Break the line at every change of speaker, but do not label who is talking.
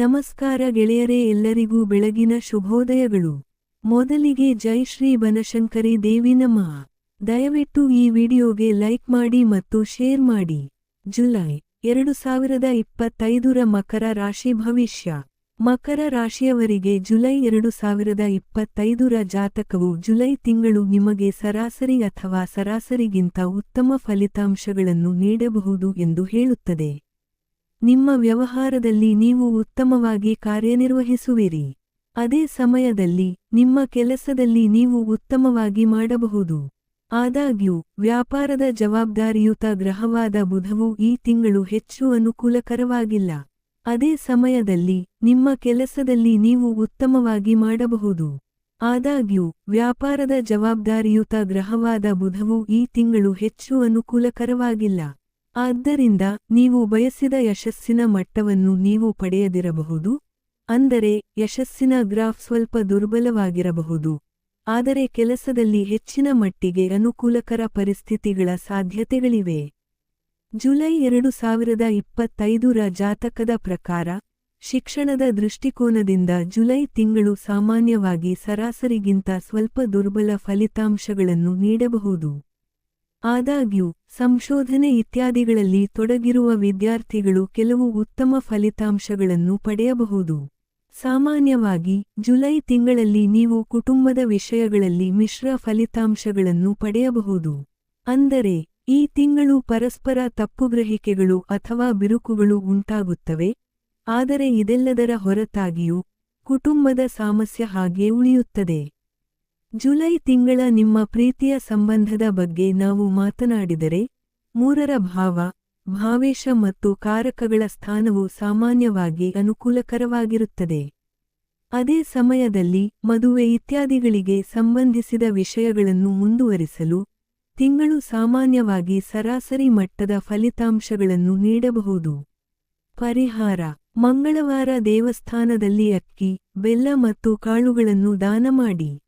ನಮಸ್ಕಾರ ಗೆಳೆಯರೇ ಎಲ್ಲರಿಗೂ ಬೆಳಗಿನ ಶುಭೋದಯಗಳು. ಮೊದಲಿಗೆ ಜೈ ಶ್ರೀ ಬನಶಂಕರಿ ದೇವಿ ನಮಃ. ದಯವಿಟ್ಟು ಈ ವಿಡಿಯೋಗೆ ಲೈಕ್ ಮಾಡಿ ಮತ್ತು ಶೇರ್ ಮಾಡಿ. ಜುಲೈ ಎರಡು ಸಾವಿರದ ಇಪ್ಪತ್ತೈದರ ಮಕರ ರಾಶಿ ಭವಿಷ್ಯ. ಮಕರ ರಾಶಿಯವರಿಗೆ ಜುಲೈ ಎರಡು ಸಾವಿರದ ಇಪ್ಪತ್ತೈದರ ಜಾತಕವು ಜುಲೈ ತಿಂಗಳು ನಿಮಗೆ ಸರಾಸರಿ ಅಥವಾ ಸರಾಸರಿಗಿಂತ ಉತ್ತಮ ಫಲಿತಾಂಶಗಳನ್ನು ನೀಡಬಹುದು ಎಂದು ಹೇಳುತ್ತದೆ. ನಿಮ್ಮ ವ್ಯವಹಾರದಲ್ಲಿ ನೀವು ಉತ್ತಮವಾಗಿ ಕಾರ್ಯನಿರ್ವಹಿಸುವಿರಿ. ಅದೇ ಸಮಯದಲ್ಲಿ ನಿಮ್ಮ ಕೆಲಸದಲ್ಲಿ ನೀವು ಉತ್ತಮವಾಗಿ ಮಾಡಬಹುದು. ಆದಾಗ್ಯೂ, ವ್ಯಾಪಾರದ ಜವಾಬ್ದಾರಿಯುತ ಗ್ರಹವಾದ ಬುಧವು ಈ ತಿಂಗಳು ಹೆಚ್ಚು ಅನುಕೂಲಕರವಾಗಿಲ್ಲ. ಅದೇ ಸಮಯದಲ್ಲಿ ನಿಮ್ಮ ಕೆಲಸದಲ್ಲಿ ನೀವು ಉತ್ತಮವಾಗಿ ಮಾಡಬಹುದು. ಆದಾಗ್ಯೂ, ವ್ಯಾಪಾರದ ಜವಾಬ್ದಾರಿಯುತ ಗ್ರಹವಾದ ಬುಧವು ಈ ತಿಂಗಳು ಹೆಚ್ಚು ಅನುಕೂಲಕರವಾಗಿಲ್ಲ. ಆದ್ದರಿಂದ ನೀವು ಬಯಸಿದ ಯಶಸ್ಸಿನ ಮಟ್ಟವನ್ನು ನೀವು ಪಡೆಯದಿರಬಹುದು, ಅಂದರೆ ಯಶಸ್ಸಿನ ಗ್ರಾಫ್ ಸ್ವಲ್ಪ ದುರ್ಬಲವಾಗಿರಬಹುದು. ಆದರೆ ಕೆಲಸದಲ್ಲಿ ಹೆಚ್ಚಿನ ಮಟ್ಟಿಗೆ ಅನುಕೂಲಕರ ಪರಿಸ್ಥಿತಿಗಳ ಸಾಧ್ಯತೆಗಳಿವೆ. ಜುಲೈ ಎರಡು ಸಾವಿರದ ಇಪ್ಪತ್ತೈದರ ಜಾತಕದ ಪ್ರಕಾರ, ಶಿಕ್ಷಣದ ದೃಷ್ಟಿಕೋನದಿಂದ ಜುಲೈ ತಿಂಗಳು ಸಾಮಾನ್ಯವಾಗಿ ಸರಾಸರಿಗಿಂತ ಸ್ವಲ್ಪ ದುರ್ಬಲ ಫಲಿತಾಂಶಗಳನ್ನು ನೀಡಬಹುದು. ಆದಾಗ್ಯೂ, ಸಂಶೋಧನೆ ಇತ್ಯಾದಿಗಳಲ್ಲಿ ತೊಡಗಿರುವ ವಿದ್ಯಾರ್ಥಿಗಳು ಕೆಲವು ಉತ್ತಮ ಫಲಿತಾಂಶಗಳನ್ನು ಪಡೆಯಬಹುದು. ಸಾಮಾನ್ಯವಾಗಿ, ಜುಲೈ ತಿಂಗಳಲ್ಲಿ ನೀವು ಕುಟುಂಬದ ವಿಷಯಗಳಲ್ಲಿ ಮಿಶ್ರ ಫಲಿತಾಂಶಗಳನ್ನು ಪಡೆಯಬಹುದು. ಅಂದರೆ, ಈ ತಿಂಗಳು ಪರಸ್ಪರ ತಪ್ಪುಗ್ರಹಿಕೆಗಳು ಅಥವಾ ಬಿರುಕುಗಳು ಉಂಟಾಗುತ್ತವೆ, ಆದರೆ ಇದೆಲ್ಲದರ ಹೊರತಾಗಿಯೂ, ಕುಟುಂಬದ ಸಾಮಸ್ಯ ಹಾಗೆ ಉಳಿಯುತ್ತದೆ. ಜುಲೈ ತಿಂಗಳ ನಿಮ್ಮ ಪ್ರೀತಿಯ ಸಂಬಂಧದ ಬಗ್ಗೆ ನಾವು ಮಾತನಾಡಿದರೆ, ಮೂರರ ಭಾವ, ಭಾವೇಶ ಮತ್ತು ಕಾರಕಗಳ ಸ್ಥಾನವು ಸಾಮಾನ್ಯವಾಗಿ ಅನುಕೂಲಕರವಾಗಿರುತ್ತದೆ. ಅದೇ ಸಮಯದಲ್ಲಿ ಮದುವೆ ಇತ್ಯಾದಿಗಳಿಗೆ ಸಂಬಂಧಿಸಿದ ವಿಷಯಗಳನ್ನು ಮುಂದುವರಿಸಲು, ತಿಂಗಳು ಸಾಮಾನ್ಯವಾಗಿ ಸರಾಸರಿ ಮಟ್ಟದ ಫಲಿತಾಂಶಗಳನ್ನು ನೀಡಬಹುದು. ಪರಿಹಾರ, ಮಂಗಳವಾರ ದೇವಸ್ಥಾನದಲ್ಲಿ ಅಕ್ಕಿ, ಬೆಲ್ಲ ಮತ್ತು ಕಾಳುಗಳನ್ನು ದಾನ ಮಾಡಿ.